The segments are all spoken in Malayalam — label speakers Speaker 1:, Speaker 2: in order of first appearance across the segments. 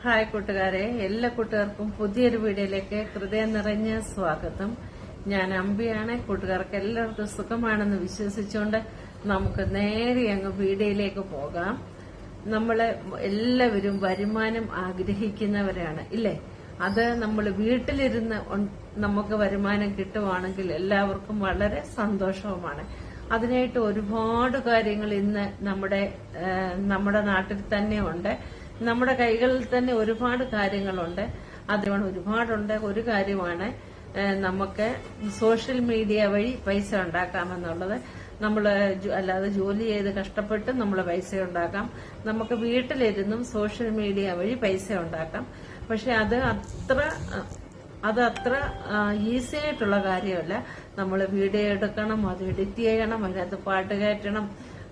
Speaker 1: ഹായ് കൂട്ടുകാരെ എല്ലാ കൂട്ടുകാർക്കും പുതിയൊരു വീഡിയോയിലേക്ക് ഹൃദയം നിറഞ്ഞ സ്വാഗതം. ഞാൻ അമ്പിയാണ് കൂട്ടുകാർക്ക് എല്ലാവർക്കും സുഖമാണെന്ന് വിശ്വസിച്ചുകൊണ്ട് നമുക്ക് നേരെ അങ്ങ് വീഡിയോയിലേക്ക് പോകാം. നമ്മൾ എല്ലാവരും വരുമാനം ആഗ്രഹിക്കുന്നവരാണ് ഇല്ലേ? അത് നമ്മൾ വീട്ടിലിരുന്ന് നമുക്ക് വരുമാനം കിട്ടുവാണെങ്കിൽ എല്ലാവർക്കും വളരെ സന്തോഷവുമാണ്. അതിനായിട്ട് ഒരുപാട് കാര്യങ്ങൾ ഇന്ന് നമ്മുടെ നമ്മുടെ നാട്ടിൽ തന്നെ ഉണ്ട്. നമ്മുടെ കൈകളിൽ തന്നെ ഒരുപാട് കാര്യങ്ങളുണ്ട്. അതുകൊണ്ട് ഒരുപാടുണ്ട്. ഒരു കാര്യമാണ് നമുക്ക് സോഷ്യൽ മീഡിയ വഴി പൈസ ഉണ്ടാക്കാമെന്നുള്ളത്. നമ്മൾ അല്ലാതെ ജോലി ചെയ്ത് കഷ്ടപ്പെട്ട് നമ്മൾ പൈസ ഉണ്ടാക്കാം. നമുക്ക് വീട്ടിലിരുന്നും സോഷ്യൽ മീഡിയ വഴി പൈസ ഉണ്ടാക്കാം. പക്ഷെ അത് അത്ര അത് അത്ര ഈസി ആയിട്ടുള്ള കാര്യമല്ല. നമ്മൾ വീഡിയോ എടുക്കണം അത് എഡിറ്റ് ചെയ്യണം അതിനകത്ത് പാട്ട് കയറ്റണം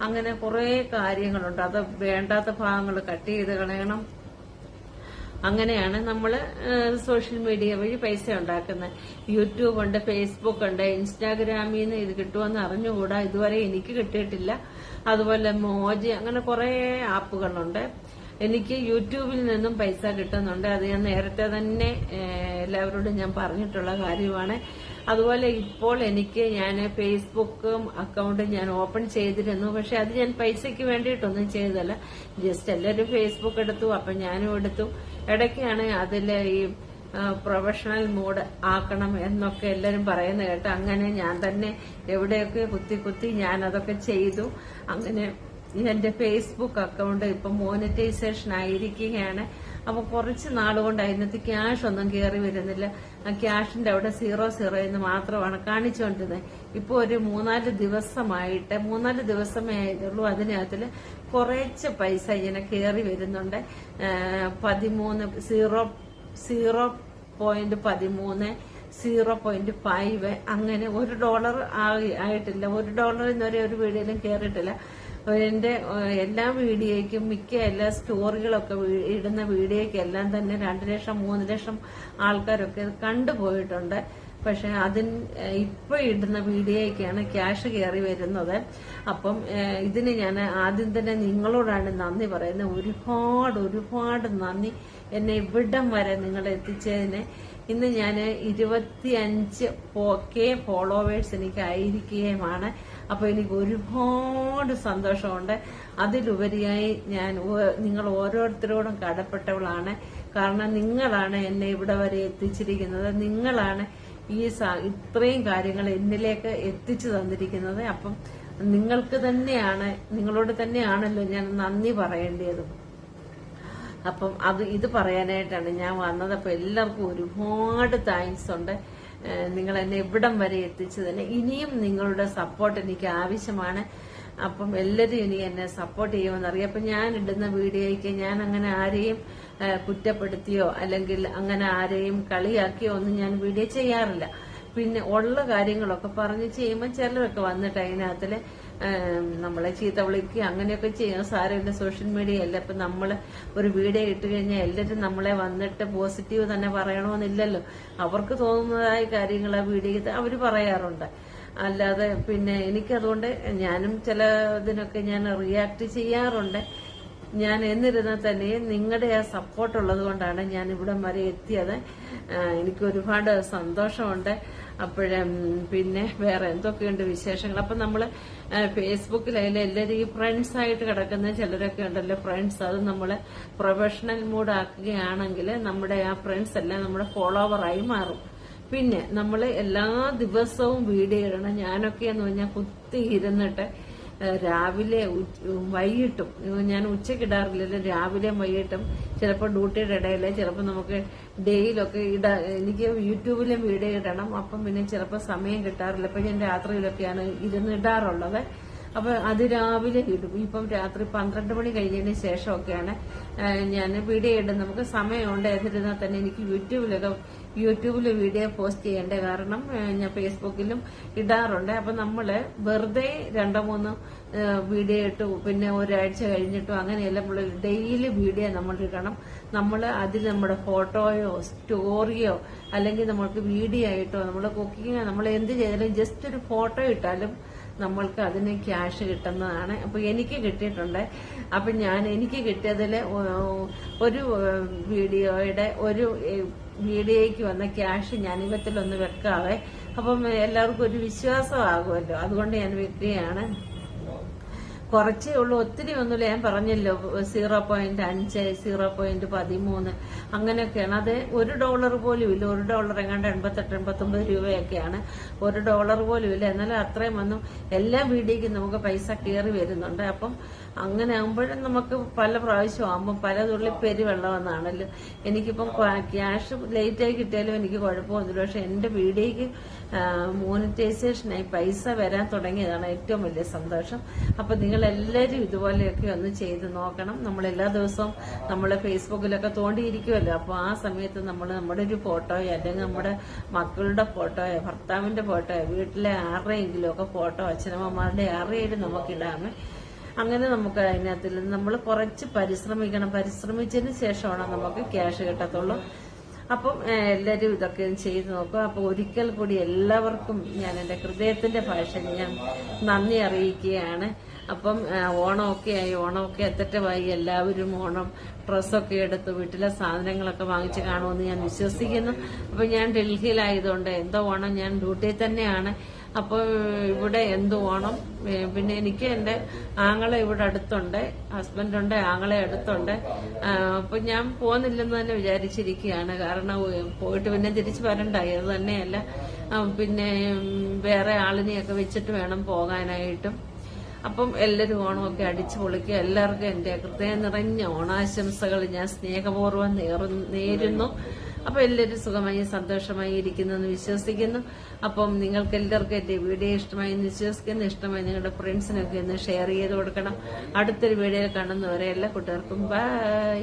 Speaker 1: അങ്ങനെ കുറേ കാര്യങ്ങളുണ്ട്. അത് വേണ്ടാത്ത ഭാഗങ്ങൾ കട്ട് ചെയ്ത് കളയണം. അങ്ങനെയാണ് നമ്മൾ സോഷ്യൽ മീഡിയ വഴി പൈസ ഉണ്ടാക്കുന്നത് യൂട്യൂബ് ഉണ്ട് ഫേസ്ബുക്ക് ഉണ്ട് ഇൻസ്റ്റാഗ്രാമിൽ നിന്ന് ഇത് കിട്ടുമെന്ന് അറിഞ്ഞുകൂടാ. ഇതുവരെ എനിക്ക് കിട്ടിയിട്ടില്ല. അതുപോലെ മോജി അങ്ങനെ കുറേ ആപ്പുകളുണ്ട്. എനിക്ക് യൂട്യൂബിൽ നിന്നും പൈസ കിട്ടുന്നുണ്ട്. അത് ഞാൻ നേരത്തെ തന്നെ എല്ലാവരോടും ഞാൻ പറഞ്ഞിട്ടുള്ള കാര്യമാണ്. അതുപോലെ ഇപ്പോൾ എനിക്ക് ഞാൻ ഫേസ്ബുക്കും അക്കൗണ്ട് ഞാൻ ഓപ്പൺ ചെയ്തിരുന്നു. പക്ഷെ അത് ഞാൻ പൈസയ്ക്ക് വേണ്ടിയിട്ടൊന്നും ചെയ്തല്ല ജസ്റ്റ് എല്ലാവരും ഫേസ്ബുക്ക് എടുത്തു. അപ്പൊ ഞാനും എടുത്തു. ഇടയ്ക്കാണ് അതിൽ ഈ പ്രൊഫഷണൽ മൂഡ് ആക്കണം എന്നൊക്കെ എല്ലാവരും പറയുന്ന കേട്ട് അങ്ങനെ ഞാൻ തന്നെ എവിടെയൊക്കെ കുത്തി കുത്തി ഞാൻ അതൊക്കെ ചെയ്തു. അങ്ങനെ എന്റെ ഫേസ്ബുക്ക് അക്കൗണ്ട് ഇപ്പൊ മോണിറ്റൈസേഷൻ ആയിരിക്കുകയാണ്. അപ്പൊ കുറച്ച് നാളുകൊണ്ട് അതിനകത്ത് ക്യാഷ് ഒന്നും കയറി വരുന്നില്ല. ആ ക്യാഷിന്റെ അവിടെ സീറോ സീറോ എന്ന് മാത്രമാണ് കാണിച്ചുകൊണ്ടിരുന്നത് ഇപ്പൊ ഒരു മൂന്നാൽ ദിവസമായിട്ട് മൂന്നാൽ ദിവസമേ ആയിട്ടുള്ളൂ അതിനകത്തിൽ കുറച്ച് പൈസ ഇങ്ങനെ കയറി വരുന്നുണ്ട്. പതിമൂന്ന് സീറോ സീറോ പോയിന്റ് പതിമൂന്ന് സീറോ പോയിന്റ് ഫൈവ് അങ്ങനെ ഒരു ഡോളർ ആയി- ആയിട്ടില്ല. ഒരു ഡോളർ ഇന്നുവരെ ഒരു വീഡിയോയിലും കയറിയിട്ടില്ല എന്റെ എല്ലാ വീഡിയോയ്ക്കും മിക്ക എല്ലാ സ്റ്റോറികളൊക്കെ ഇടുന്ന വീഡിയോയ്ക്ക് എല്ലാം തന്നെ രണ്ട് ലക്ഷം മൂന്ന് ലക്ഷം ആൾക്കാരൊക്കെ കണ്ടുപോയിട്ടുണ്ട് പക്ഷെ അതിന് ഇപ്പൊ ഇടുന്ന വീഡിയോയ്ക്കാണ് ക്യാഷ് കയറി വരുന്നത്. അപ്പം ഇതിന് ഞാൻ ആദ്യം തന്നെ നിങ്ങളോടാണ് നന്ദി പറയുന്നത്. ഒരുപാട് ഒരുപാട് നന്ദി. എന്നെ ഇവിടം വരെ നിങ്ങൾ എത്തിച്ചതിന്. ഇന്ന് ഞാൻ ഇരുപത്തിയഞ്ച് കെ ഫോളോവേഴ്സ് എനിക്ക് ആയിരിക്കുകയുമാണ് അപ്പോൾ എനിക്ക് ഒരുപാട് സന്തോഷമുണ്ട്. അതിലുപരിയായി ഞാൻ നിങ്ങൾ ഓരോരുത്തരോടും കടപ്പെട്ടവളാണ്. കാരണം നിങ്ങളാണ് എന്നെ ഇവിടെ വരെ എത്തിച്ചിരിക്കുന്നത്. നിങ്ങളാണ് ഈ ഇത്രയും കാര്യങ്ങൾ എന്നിലേക്ക് എത്തിച്ചു തന്നിരിക്കുന്നത്. അപ്പം നിങ്ങൾക്ക് തന്നെയാണ് നിങ്ങളോട് തന്നെയാണല്ലോ ഞാൻ നന്ദി പറയേണ്ടതും അപ്പം അത് ഇത് പറയാനായിട്ടാണ് ഞാൻ വന്നത്. അപ്പൊ എല്ലാവർക്കും ഒരുപാട് താങ്ക്സ് ഉണ്ട്. നിങ്ങൾ എന്നെ ഇവിടം വരെ എത്തിച്ചതിന്. ഇനിയും നിങ്ങളുടെ സപ്പോർട്ട് എനിക്ക് ആവശ്യമാണ്. അപ്പം എല്ലാവരും ഇനി എന്നെ സപ്പോർട്ട് ചെയ്യുമെന്ന് അറിയാം അപ്പൊ ഞാൻ ഇടുന്ന വീഡിയോയ്ക്ക് ഞാൻ അങ്ങനെ ആരെയും കുറ്റപ്പെടുത്തിയോ അല്ലെങ്കിൽ അങ്ങനെ ആരെയും കളിയാക്കിയോ ഒന്നും ഞാൻ വീഡിയോ ചെയ്യാറില്ല. പിന്നെ ഉള്ള കാര്യങ്ങളൊക്കെ പറഞ്ഞ് ചെയ്യുമ്പോൾ ചിലരൊക്കെ വന്നിട്ട് അതിനകത്തിൽ ഏം, നമ്മളെ ചീത്ത വിളിക്കുക അങ്ങനെയൊക്കെ ചെയ്യാൻ സാരമില്ല സോഷ്യൽ മീഡിയ അല്ല ഇപ്പൊ നമ്മൾ ഒരു വീഡിയോ ഇട്ട് കഴിഞ്ഞാൽ എല്ലാവരും നമ്മളെ വന്നിട്ട് പോസിറ്റീവ് തന്നെ പറയണമെന്നില്ലല്ലോ അവർക്ക് തോന്നുന്നതായ കാര്യങ്ങൾ ആ വീഡിയോയിൽ അവർ പറയാറുണ്ട്. അല്ലാതെ പിന്നെ എനിക്കതുകൊണ്ട് ഞാനും ചില ഇതിനൊക്കെ ഞാൻ റിയാക്ട് ചെയ്യാറുണ്ട്. ഞാൻ എന്നിരുന്നാൽ തന്നെ നിങ്ങളുടെ ആ സപ്പോർട്ട് ഉള്ളത് കൊണ്ടാണ് ഞാൻ ഇവിടം വരെ എത്തിയത്. എനിക്ക് ഒരുപാട് സന്തോഷമുണ്ട്. അപ്പോഴും പിന്നെ വേറെ എന്തൊക്കെയുണ്ട് വിശേഷങ്ങൾ? അപ്പൊ നമ്മൾ ആ, ഫേസ്ബുക്കിലായാലും എല്ലാവരും ഈ ഫ്രണ്ട്സ് ആയിട്ട് കിടക്കുന്ന ചിലരൊക്കെ ഉണ്ടല്ലോ ഫ്രണ്ട്സ് അത് നമ്മൾ പ്രൊഫഷണൽ മൂഡ് ആക്കുകയാണെങ്കിൽ നമ്മുടെ ആ ഫ്രണ്ട്സ് എല്ലാം നമ്മുടെ ഫോളോവറായി മാറും. പിന്നെ നമ്മൾ എല്ലാ ദിവസവും വീഡിയോ ഇടണം. ഞാനൊക്കെ എന്ന് പറഞ്ഞാൽ കുത്തി ഇരുന്നിട്ട് രാവിലെ വൈകിട്ടും. ഞാൻ ഉച്ചയ്ക്ക് ഇടാറില്ലല്ലോ രാവിലെയും വൈകിട്ടും. ചിലപ്പോൾ ഡ്യൂട്ടിയുടെ ഇടയിൽ ചിലപ്പോൾ നമുക്ക് ഡേയിലൊക്കെ ഇടാ എനിക്ക് യൂട്യൂബിലും വീഡിയോ ഇടണം. അപ്പം പിന്നെ ചിലപ്പോൾ സമയം കിട്ടാറില്ല. ഇപ്പം ഞാൻ രാത്രിയിലൊക്കെയാണ് ഇരുന്ന് ഇടാറുള്ളത്. അപ്പൊ അത് രാവിലെ ഇടും. ഇപ്പം രാത്രി പന്ത്രണ്ട് മണി കഴിഞ്ഞതിന് ശേഷമൊക്കെയാണ് ഞാൻ വീഡിയോ ഇടും നമുക്ക് സമയമുണ്ട്. എന്നിരുന്നാൽ തന്നെ എനിക്ക് യൂട്യൂബിലൊക്കെ യൂട്യൂബിൽ വീഡിയോ പോസ്റ്റ് ചെയ്യേണ്ട കാരണം ഞാൻ ഫേസ്ബുക്കിലും ഇടാറുണ്ട്. അപ്പൊ നമ്മൾ വെറുതെ രണ്ടോ മൂന്ന് വീഡിയോ ഇട്ടു പിന്നെ ഒരാഴ്ച കഴിഞ്ഞിട്ടും അങ്ങനെയല്ല നമ്മൾ ഡെയിലി വീഡിയോ നമ്മൾ ഇടണം. നമ്മൾ അതിൽ നമ്മുടെ ഫോട്ടോയോ സ്റ്റോറിയോ അല്ലെങ്കിൽ നമ്മൾക്ക് വീഡിയോ ആയിട്ടോ നമ്മൾ കുക്കിങ് നമ്മൾ എന്ത് ചെയ്താലും ജസ്റ്റ് ഒരു ഫോട്ടോ ഇട്ടാലും നമ്മൾക്ക് അതിന് ക്യാഷ് കിട്ടുന്നതാണ്. അപ്പൊ എനിക്ക് കിട്ടിയിട്ടുണ്ട്. അപ്പൊ ഞാൻ എനിക്ക് കിട്ടിയതിൽ ഒരു വീഡിയോയുടെ ഒരു വീഡിയോയ്ക്ക് വന്ന ക്യാഷ് ഞാൻ ഇവത്തിലൊന്ന് വെക്കാവേ. അപ്പം എല്ലാവർക്കും ഒരു വിശ്വാസമാകുമല്ലോ. അതുകൊണ്ട് ഞാൻ വെക്കുകയാണ്. കുറച്ചേ ഉള്ളൂ. ഒത്തിരി ഒന്നുമില്ല. ഞാൻ പറഞ്ഞല്ലോ സീറോ പോയിന്റ് അഞ്ച് സീറോ പോയിന്റ് പതിമൂന്ന് അങ്ങനെയൊക്കെയാണ്. അത് ഒരു ഡോളർ പോലും ഇല്ല. ഒരു ഡോളർ എങ്ങാണ്ട് എൺപത്തെട്ട് എൺപത്തൊമ്പത് രൂപയൊക്കെയാണ്. ഒരു ഡോളർ പോലും ഇല്ല. എന്നാലും അത്രയും വന്നും എല്ലാ വീടിലേക്കും നമുക്ക് പൈസ കയറി വരുന്നുണ്ട്. അപ്പം അങ്ങനെ ആകുമ്പോഴും നമുക്ക് പല പ്രാവശ്യം ആകുമ്പോൾ പല തുള്ളി പെരി വെള്ളമെന്നാണല്ലോ എനിക്കിപ്പം ക്യാഷ് ലേറ്റായി കിട്ടിയാലും എനിക്ക് കുഴപ്പമൊന്നുമില്ല. പക്ഷെ എന്റെ വീഡിയോയ്ക്ക് മോണിറ്റൈസേഷനായി പൈസ വരാൻ തുടങ്ങിയതാണ് ഏറ്റവും വലിയ സന്തോഷം. അപ്പൊ നിങ്ങൾ എല്ലാവരും ഇതുപോലെയൊക്കെ ഒന്ന് ചെയ്ത് നോക്കണം. നമ്മൾ എല്ലാ ദിവസവും നമ്മൾ ഫേസ്ബുക്കിലൊക്കെ തോണ്ടിയിരിക്കുമല്ലോ അപ്പോൾ ആ സമയത്ത് നമ്മൾ നമ്മുടെ ഒരു ഫോട്ടോയോ അല്ലെങ്കിൽ നമ്മുടെ മക്കളുടെ ഫോട്ടോയോ ഭർത്താവിന്റെ ഫോട്ടോയോ വീട്ടിലെ ആരുടെയെങ്കിലും ഒക്കെ ഫോട്ടോ അച്ഛനമ്മമാരുടെ ആരുടെയും നമുക്കിടാമേ അങ്ങനെ നമുക്ക് അതിനകത്തിൽ നമ്മൾ കുറച്ച് പരിശ്രമിക്കണം. പരിശ്രമിച്ചതിന് ശേഷമാണ് നമുക്ക് ക്യാഷ് കിട്ടത്തുള്ളൂ. അപ്പം എല്ലാവരും ഇതൊക്കെ ചെയ്തു ചെയ്ത് നോക്കുക. അപ്പോൾ ഒരിക്കൽ കൂടി എല്ലാവർക്കും ഞാൻ എന്റെ ഹൃദയത്തിന്റെ ഭാഷ ഞാൻ നന്ദി അറിയിക്കുകയാണ്. അപ്പം ഓണം ഒക്കെ ആയി ഓണമൊക്കെ എത്തറ്റമായി. എല്ലാവരും ഓണം ഡ്രസ്സൊക്കെ എടുത്ത് വീട്ടിലെ സാധനങ്ങളൊക്കെ വാങ്ങിച്ച് കാണുമെന്ന് ഞാൻ വിശ്വസിക്കുന്നു. അപ്പം ഞാൻ ഡൽഹിയിലായതുകൊണ്ട് എന്തോ ഓണം ഞാൻ ഡ്യൂട്ടിയിൽ തന്നെയാണ്. അപ്പോൾ ഇവിടെ എന്തു ഓണം? പിന്നെ എനിക്ക് എന്റെ ആങ്ങളെ ഇവിടെ അടുത്തുണ്ട്. ഹസ്ബൻഡുണ്ട് ആങ്ങളെ അടുത്തുണ്ട്. അപ്പം ഞാൻ പോകുന്നില്ലെന്ന് തന്നെ വിചാരിച്ചിരിക്കുകയാണ്. കാരണം പോയിട്ട് പിന്നെ തിരിച്ചു വരണ്ടായി അത് തന്നെയല്ല. പിന്നെ വേറെ ആളിനെയൊക്കെ വെച്ചിട്ട് വേണം പോകാനായിട്ടും. അപ്പം എല്ലാവരും ഓണമൊക്കെ അടിച്ചു പൊളിക്കുക. എല്ലാവർക്കും എന്റെ ഹൃദയം നിറഞ്ഞ ഓണാശംസകൾ ഞാൻ സ്നേഹപൂർവം നേരുന്നു. അപ്പൊ എല്ലാവരും സുഖമായി സന്തോഷമായി ഇരിക്കുന്നു എന്ന് വിശ്വസിക്കുന്നു. അപ്പം നിങ്ങൾക്ക് എല്ലാവർക്കും എന്റെ വീഡിയോ ഇഷ്ടമായി എന്ന് വിശ്വസിക്കുന്നു. ഇഷ്ടമായി നിങ്ങളുടെ ഫ്രണ്ട്സിനൊക്കെ ഒന്ന് ഷെയർ ചെയ്ത് കൊടുക്കണം. അടുത്തൊരു വീഡിയോയിൽ കാണുന്നവരെ എല്ലാ കൂട്ടുകാർക്കും ബൈ.